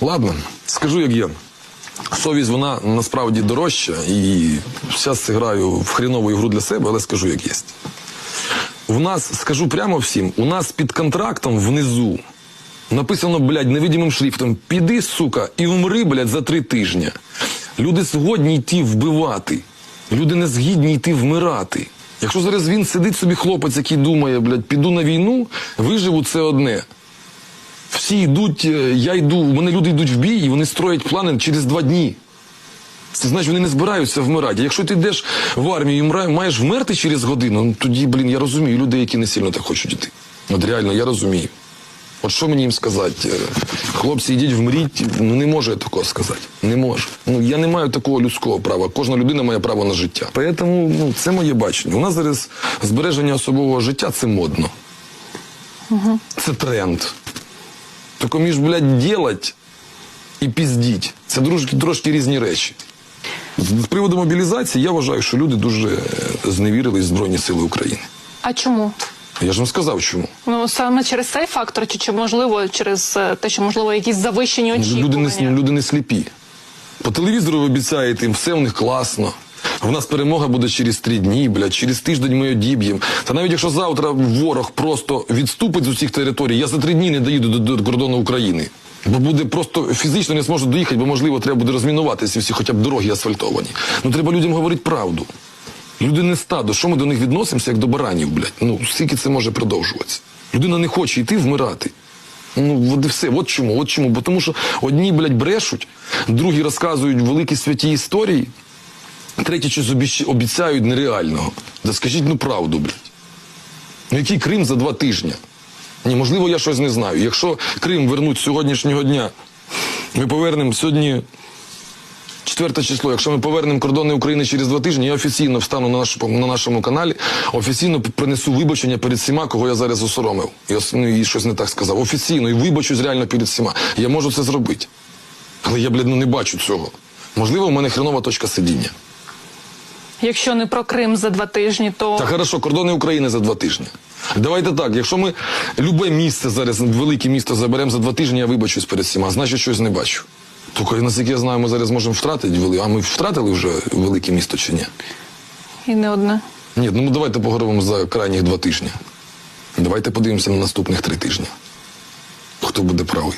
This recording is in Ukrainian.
Ладно, скажу як є. Совість вона насправді дорожча, і зараз граю в хрінову ігру для себе, але скажу як є. У нас, скажу прямо всім, у нас під контрактом внизу написано, блядь, невидимим шрифтом: піди, сука, і умри, блядь, за три тижні. Люди згодні йти вбивати. Люди не згідні йти вмирати. Якщо зараз він сидить собі хлопець, який думає, блядь, піду на війну, виживу це одне. Всі йдуть, е, я йду, у мене люди йдуть в бій, і вони строять плани через два дні. Це значить, вони не збираються вмирати. Якщо ти йдеш в армію і маєш вмерти через годину, ну тоді, блін, я розумію людей, які не сильно так хочуть йти. От реально, я розумію. От що мені їм сказати? Е, Хлопці, йдіть вмріть, ну не можу я такого сказати. Не можу. Ну я не маю такого людського права. Кожна людина має право на життя. Тому ну, це моє бачення. У нас зараз збереження особового життя це модно. Це тренд. Тільки між, блядь, делать і піздіть. Це трошки, трошки різні речі. З приводу мобілізації я вважаю, що люди дуже е, зневірили Збройні Сили України. А чому? Я ж вам сказав, чому. Ну саме через цей фактор, чи, чи можливо через е, те, що можливо якісь завищені очікування? Люди не, люди не сліпі. По телевізору ви обіцяєте їм, все в них класно. В нас перемога буде через три дні, блядь, через тиждень ми одіб'ємо. Та навіть якщо завтра ворог просто відступить з усіх територій, я за три дні не доїду до, до кордону України. Бо буде просто фізично не зможу доїхати, бо можливо треба буде розмінувати ці всі хоча б дороги асфальтовані. Ну треба людям говорити правду. Люди не стадо, що ми до них відносимося, як до баранів, блядь. Ну, скільки це може продовжуватися? Людина не хоче йти вмирати. Ну, от і все. От чому, от чому. Бо тому що одні, блядь, брешуть, другі розказують великі святі історії, треті щось обіцяють нереального. Да скажіть ну правду, блядь. Ну який Крим за два тижні? Ні, можливо, я щось не знаю. Якщо Крим вернуть сьогоднішнього дня, ми повернемо сьогодні Четверте число, якщо ми повернемо кордони України через два тижні, я офіційно встану на, наш, на нашому каналі, офіційно принесу вибачення перед всіма, кого я зараз осоромив. Ос- ну, і щось не так сказав. Офіційно і вибачусь реально перед всіма. Я можу це зробити. Але я, блядь, ну не бачу цього. Можливо, у мене хренова точка сидіння. Якщо не про Крим за два тижні, то Та хорошо, кордони України за два тижні. Давайте так, якщо ми любе місце зараз, велике місто заберемо за два тижні, я вибачусь перед всіма, значить щось не бачу. Тільки, наскільки я знаю, ми зараз можемо втратити, вели- а ми втратили вже велике місто чи ні? і не одне. Ні, ну давайте поговоримо за крайніх два тижні. Давайте подивимося на наступних три тижні. Хто буде правий?